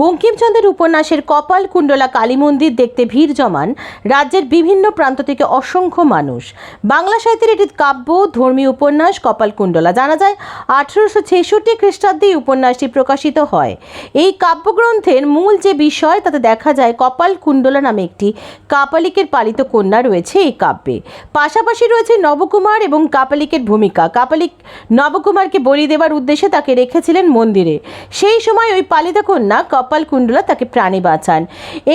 বঙ্কিমচন্দ্রের উপন্যাসের কপাল কুণ্ডলা কালী মন্দির দেখতে ভিড় জমান রাজ্যের বিভিন্ন প্রান্ত থেকে অসংখ্য মানুষ। বাংলা সাহিত্যের এটি কাব্য, ধর্মীয় উপন্যাস, কপাল কুণ্ডলা। জানা যায়, আঠেরোশো ছেষট্টি খ্রিস্টাব্দে উপন্যাসটি প্রকাশিত হয়। এই কাব্যগ্রন্থের মূল যে বিষয়, তাতে দেখা যায়, কপাল কুণ্ডলা নামে একটি কাপালিকের পালিত কন্যা রয়েছে এই কাব্যে। পাশাপাশি রয়েছে নবকুমার এবং কাপালিকের ভূমিকা। কাপালিক নবকুমারকে বলি দেওয়ার উদ্দেশ্যে তাকে রেখেছিলেন মন্দিরে। সেই সময় ওই পালিত কন্যা কপাল কুণ্ডলা তাকে প্রাণে বাঁচান।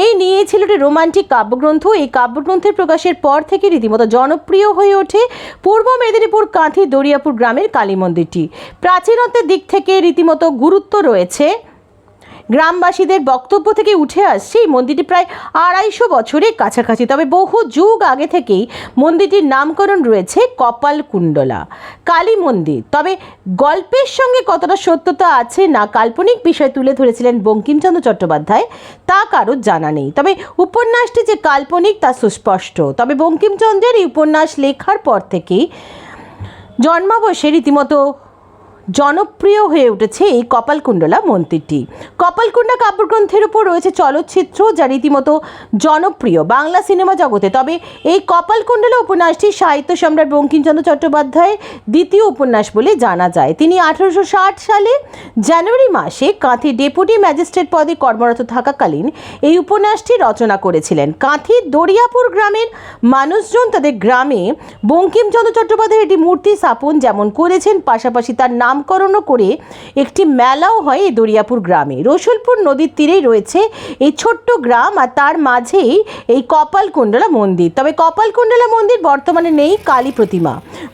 এই নিয়ে ছিল একটি রোমান্টিক কাব্যগ্রন্থ। এই কাব্যগ্রন্থের প্রকাশের পর থেকে রীতিমতো জনপ্রিয় হয়ে ওঠে পূর্ব মেদিনীপুর কাঁথি দরিয়াপুর গ্রামের কালী মন্দিরটি। প্রাচীনত্বের দিক থেকে রীতিমতো গুরুত্ব রয়েছে। গ্রামবাসীদের বক্তব্য থেকে উঠে আসছে এই মন্দিরটি প্রায় আড়াইশো বছরের কাছাকাছি। তবে বহু যুগ আগে থেকেই মন্দিরটির নামকরণ রয়েছে কপাল কুণ্ডলা কালী মন্দির। তবে গল্পের সঙ্গে কতটা সত্যতা আছে না কাল্পনিক বিষয় তুলে ধরেছিলেন বঙ্কিমচন্দ্র চট্টোপাধ্যায়, তা কারোর জানা নেই। তবে উপন্যাসটি যে কাল্পনিক, তা সুস্পষ্ট। তবে বঙ্কিমচন্দ্রের এই উপন্যাস লেখার পর থেকেই জন্মাবশে রীতিমতো জনপ্রিয় হয়ে উঠেছে এই কপালকুণ্ডলা মন্দিরটি। কপালকুণ্ডা কাব্যগ্রন্থের উপর রয়েছে চলচ্চিত্র যা রীতিমতো জনপ্রিয় বাংলা সিনেমা জগতে। তবে এই কপালকুণ্ডলা উপন্যাসটি সাহিত্য সম্রাট বঙ্কিমচন্দ্র চট্টোপাধ্যায়ের দ্বিতীয় উপন্যাস বলে জানা যায়। তিনি আঠারোশো ষাট সালে জানুয়ারি মাসে কাঁথি ডেপুটি ম্যাজিস্ট্রেট পদে কর্মরত থাকাকালীন এই উপন্যাসটি রচনা করেছিলেন। কাঁথির দরিয়াপুর গ্রামের মানুষজন তাদের গ্রামে বঙ্কিমচন্দ্র চট্টোপাধ্যায়ের একটি মূর্তি স্থাপন যেমন করেছেন, পাশাপাশি তার নামকরণও করে একটি মেলাও হয় এই দরিয়াপুর গ্রামে। রসুলপুর নদীর তীরেই রয়েছে এই ছোট্ট গ্রাম আর তার মাঝেই এই কপালকুণ্ডলা মন্দির। তবে কপালকুণ্ডলা মন্দির বর্তমানে নেই, কালী প্রতিমা।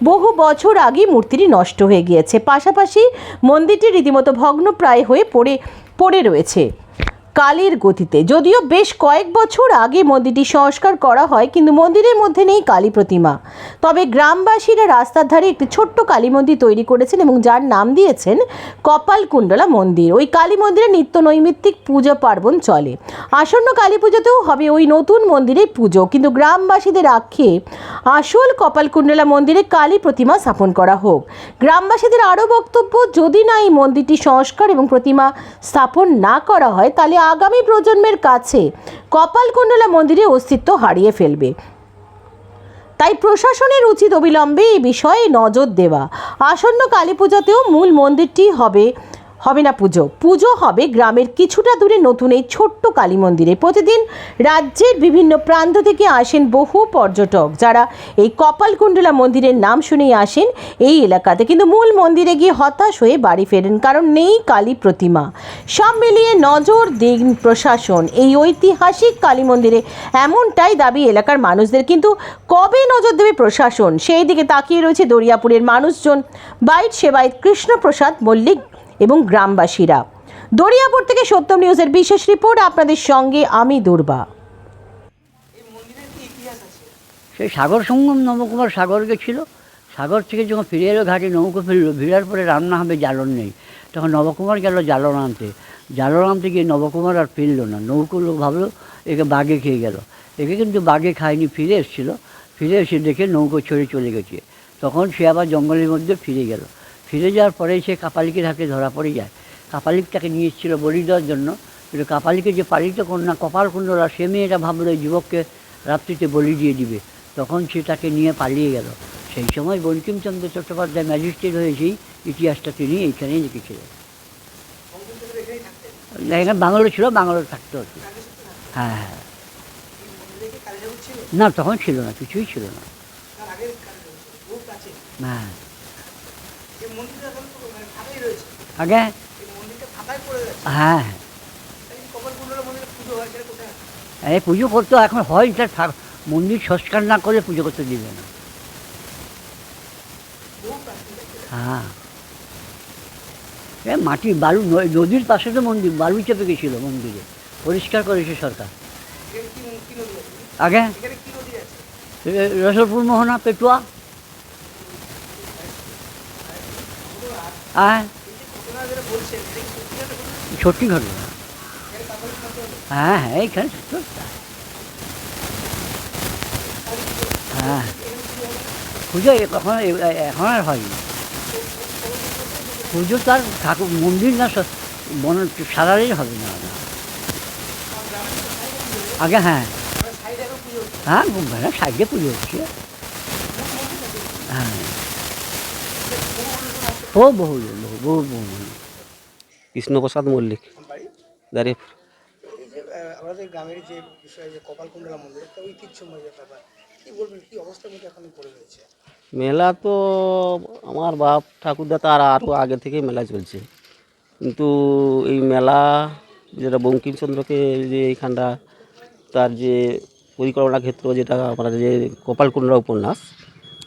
বহু বছর আগে মূর্তিটি নষ্ট হয়ে গিয়েছে। পাশাপাশি মন্দিরটি রীতিমতো ভগ্নপ্রায় হয়ে পড়ে পড়ে রয়েছে। কালের গতিতে। যদিও বেশ কয়েক বছর আগে মন্দিরটি সংস্কার করা হয়, কিন্তু মন্দিরের মধ্যে নেই কালী প্রতিমা। তবে গ্রামবাসীরা রাস্তার ধারে একটি ছোট্ট কালী মন্দির তৈরি করেছেন এবং যার নাম দিয়েছেন কপালকুণ্ডলা মন্দির। ওই কালী মন্দিরে নিত্য নৈমিত্তিক পূজা পার্বণ চলে। আসন্ন কালী পুজোতেও হবে ওই নতুন মন্দিরের পুজো, কিন্তু গ্রামবাসীদের আক্ষে আসল কপালকুণ্ডলা মন্দিরে কালী প্রতিমা স্থাপন করা হোক। গ্রামবাসীদের আরও বক্তব্য, যদি না এই মন্দিরটি সংস্কার এবং প্রতিমা স্থাপন না করা হয়, তাহলে আগামী প্রজন্মের কাছে কপালকুণ্ডলা মন্দিরে অস্তিত্ব হারিয়ে ফেলবে। তাই প্রশাসনের উচিত অবিলম্বে এই বিষয়ে নজর দেওয়া। আসন্ন কালী পূজাতেও মূল মন্দিরটি হবে হবে না পুজো। পুজো হবে গ্রামের কিছুটা দূরে নতুন এই ছোট্ট কালী মন্দিরে। প্রতিদিন রাজ্যের বিভিন্ন প্রান্ত থেকে আসেন বহু পর্যটক যারা এই কপালকুণ্ডলা মন্দিরের নাম শুনেই আসেন এই এলাকাতে। কিন্তু মূল মন্দিরে গিয়ে হতাশ হয়ে বাড়ি ফেরেন কারণ নেই কালী প্রতিমা। সব মিলিয়ে নজর দিন প্রশাসন। এই ঐতিহাসিক কালী মন্দিরে এমনটাই দাবি এলাকার মানুষদের। কিন্তু কবে নজর দেবে প্রশাসন? সেই দিকে তাকিয়ে রয়েছে দরিয়াপুরের মানুষজন। বাইট সেবায়ত কৃষ্ণপ্রসাদ মল্লিক এবং গ্রামবাসীরা। দরিয়াপুর থেকে সত্যম নিউজের বিশেষ রিপোর্ট, আপনাদের সঙ্গে আমি দুর্বা। সেই সাগর সঙ্গম নবকুমার সাগর গেছিল সাগর থেকে যখন ফিরে এলো ঘাটে নৌকো ফিরলো ভিড়ার পরে রান্না হবে, জ্বালন নেই। তখন নবকুমার গেল জ্বালন আনতে। জ্বালন আনতে গিয়ে নবকুমার আর ফিরল না। নৌকো লোক ভাবলো, একে বাঘে খেয়ে গেল। একে কিন্তু বাঘে খায়নি, ফিরে এসেছিল। ফিরে এসে দেখে নৌকো ছেড়ে চলে গেছে। তখন সে আবার জঙ্গলের মধ্যে ফিরে গেল। ফিরে যাওয়ার পরে সে কাপালিকের হাতে ধরা পড়ে যায়। কাপালিক তাকে নিয়ে বলি দেওয়ার জন্য। কিন্তু কাপালিকে যে পালিত কন্যা, কপাল কুণ্ডলা, সে মেয়েটা ভাবলো যুবককে রাত্রিতে বলি দিয়ে দিবে। তখন সে তাকে নিয়ে পালিয়ে গেল। সেই সময় বঙ্কিমচন্দ্র চট্টোপাধ্যায় ম্যাজিস্ট্রেট হয়ে সেই ইতিহাসটা তিনি এইখানেই লিখেছিলেন। এখানে বাংলো ছিল বাংলো থাকতো আর হ্যাঁ হ্যাঁ। না, তখন ছিল না, কিছুই ছিল না। হ্যাঁ। আগে? হ্যাঁ। এই পুজো করতো এখন হয় এটা মন্দির সংস্কার না করে পুজো করতে দিবে না। হ্যাঁ। এ মাটি বালু নদীর পাশে তো মন্দির বালু চেপে গেছিল মন্দিরে। পরিষ্কার করেছে সরকার। আগে? রসলপুর মোহনা পেটুয়া। হ্যাঁ সত্যি ঘটনা হ্যাঁ হ্যাঁ এইখানে হ্যাঁ। পুজো এখন এখন আর হয়নি। পুজো তার ঠাকুর মন্দির না স- বন সারালেই হবে না। আগে হ্যাঁ। হ্যাঁ মেলা সাইডে পুজো হচ্ছে। হ্যাঁ। ও বহু বহু কৃষ্ণপ্রসাদ মল্লিক মেলা তো আমার বাপ ঠাকুরদা তার আরও আগে থেকে মেলা চলছে কিন্তু এই মেলা যেটা বঙ্কিমচন্দ্রকে যে এইখানটা তার যে পরিকল্পনা ক্ষেত্র যেটা আমরা যে কপালকুণ্ডলা উপন্যাস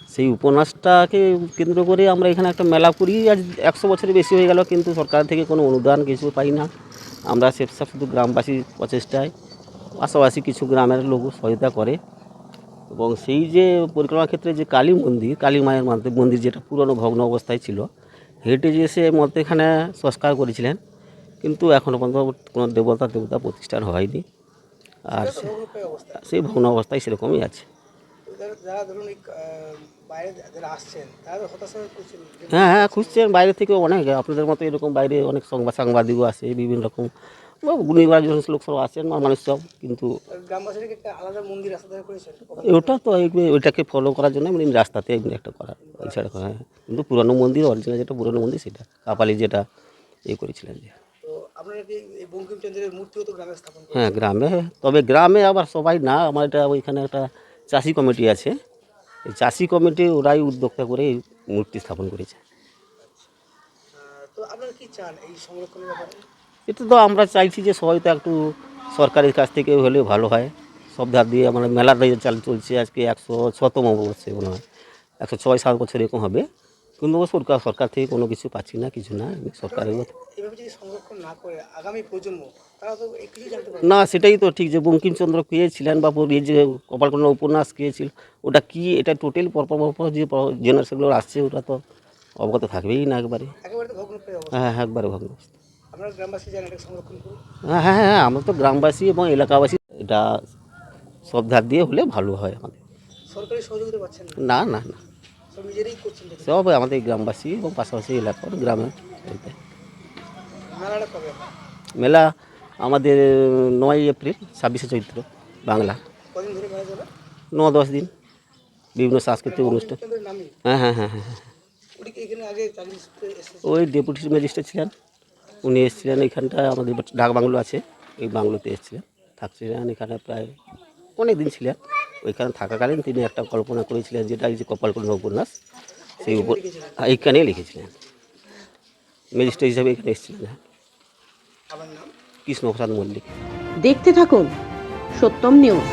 সেই উপন্যাসটাকে কেন্দ্র করে আমরা এখানে একটা মেলা করি। আজ একশো বছরের বেশি হয়ে গেল, কিন্তু সরকার থেকে কোনো অনুদান কিছু পাই না। আমরা সেপসা শুধু গ্রামবাসীর প্রচেষ্টায় পাশাপাশি কিছু গ্রামের লোক সহায়তা করে। এবং সেই যে পরিক্রমা ক্ষেত্রে যে কালী মন্দির, কালী মায়ের মন্দির মন্দির যেটা পুরনো ভগ্ন অবস্থায় ছিল হেরিটেজ এসে মধ্যেখানে সংস্কার করেছিলেন, কিন্তু এখনও পর্যন্ত কোনো দেবতা দেবতা প্রতিষ্ঠান হয়নি। আর সে- সেই ভগ্ন অবস্থায় সেরকমই আছে। যারা- ধরুন বাইরে যারা আসছেন তারা হতাশা হয়ে হ্যাঁ হ্যাঁ খুঁজছেন বাইরে থেকে অনেক আপনাদের মতো এরকম বাইরে অনেক সংবাদ সাংবাদিকও আছে বিভিন্ন রকম। গুণীবার লোক সব আছেন মানুষ সব কিন্তু আলাদা মন্দির ওটা তো ওইটাকে ফলো করার জন্য এমনি রাস্তাতে এমনি একটা করা এছাড়া হয়। কিন্তু পুরনো মন্দির অরিজিনাল যেটা পুরনো মন্দির সেটা কাপালি যেটা এ করেছিলেন যে। হ্যাঁ গ্রামে তবে গ্রামে আবার সবাই না আমার এটা ওইখানে একটা চাষি কমিটি আছে। এই চাষি কমিটি ওরাই উদ্যোক্তা করে এই মূর্তি স্থাপন করেছে। এটা তো আমরা চাইছি যে সবাই তো একটু সরকারের কাছ থেকে হলে ভালো হয়। সব ধার দিয়ে আমরা মেলার চাল চলছে আজকে একশো শতম বছর মনে হয়। একশো ছয় সাত বছর এরকম হবে। কিন্তু সরকার সরকার থেকে কোনো কিছু পাচ্ছি না কিছু না সরকারের না সেটাই তো ঠিক যে বঙ্কিমচন্দ্র পেয়েছিলেন বা এই যে কপালকন্যা উপন্যাস পেয়েছিল ওটা কি এটা টোটাল পরপর পরপর যে জেনারেশনগুলো আসছে ওটা তো অবগত থাকবেই না একবারে। হ্যাঁ হ্যাঁ একবারে ভগ্ন হ্যাঁ হ্যাঁ হ্যাঁ আমরা তো গ্রামবাসী এবং এলাকাবাসী এটা সব ধার দিয়ে হলে ভালো হয় আমাদের। সরকারি সহযোগিতা না না না। সব আমাদের গ্রামবাসী এবং পাশাপাশি এলাকার আপনার? মেলা আমাদের নয় এপ্রিল ছাব্বিশে চৈত্র বাংলা। ন দশ দিন বিভিন্ন সাংস্কৃতিক অনুষ্ঠান। হ্যাঁ হ্যাঁ হ্যাঁ হ্যাঁ হ্যাঁ। ওই ডেপুটি ম্যাজিস্ট্রেট ছিলেন। উনি এসেছিলেন এখানটায় আমাদের ডাক বাংলো আছে এই বাংলোতে এসেছিলেন। থাকছিলেন এখানে প্রায় অনেক দিন ছিলেন। ওইখানে থাকাকালীন তিনি একটা কল্পনা করেছিলেন যেটা এই যে কপালকুণ্ড উপন্যাস সেই উপর এইখানেই লিখেছিলেন। ম্যাজিস্ট্রেট হিসাবে এখানে এসেছিলেন। হ্যাঁ কৃষ্ণপ্রসাদ মল্লিক। দেখতে থাকুন সত্যম নিউজ।